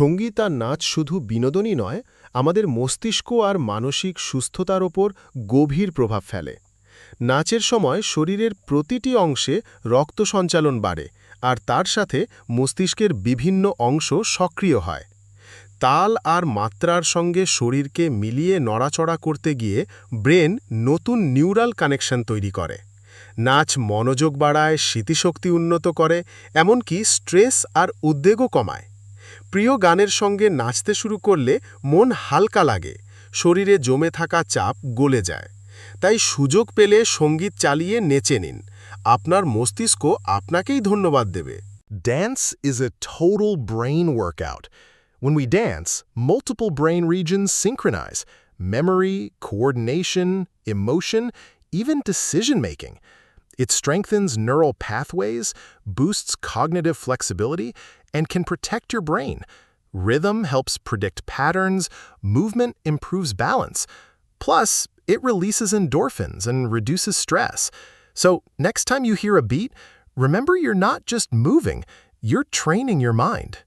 সংগীত আর নাচ শুধু বিনোদনই নয়, আমাদের মস্তিষ্ক আর মানসিক সুস্থতার ওপর গভীর প্রভাব ফেলে। নাচের সময় শরীরের প্রতিটি অংশে রক্ত সঞ্চালন বাড়ে আর তার সাথে মস্তিষ্কের বিভিন্ন অংশ সক্রিয় হয়। তাল আর মাত্রার সঙ্গে শরীরকে মিলিয়ে নড়াচড়া করতে গিয়ে ব্রেন নতুন নিউরাল কানেকশন তৈরি করে। নাচ মনোযোগ বাড়ায়, স্মৃতিশক্তি উন্নত করে, এমনকি স্ট্রেস আর উদ্বেগও কমায়। প্রিয় গানের সঙ্গে নাচতে শুরু করলে মন হালকা লাগে শরীরে জমে থাকা চাপ গলে যায়। তাই সুযোগ পেলে সংগীত চালিয়ে নেচে নিন। আপনার মস্তিষ্ক আপনাকেই ধন্যবাদ দেবে। Dance is a total brain workout When we dance, multiple brain regions synchronize, memory, coordination, emotion, even decision-making. It strengthens neural pathways, boosts cognitive flexibility, and can protect your brain. Rhythm helps predict patterns, movement improves balance. Plus, it releases endorphins and reduces stress. So, next time you hear a beat, remember you're not just moving, you're training your mind.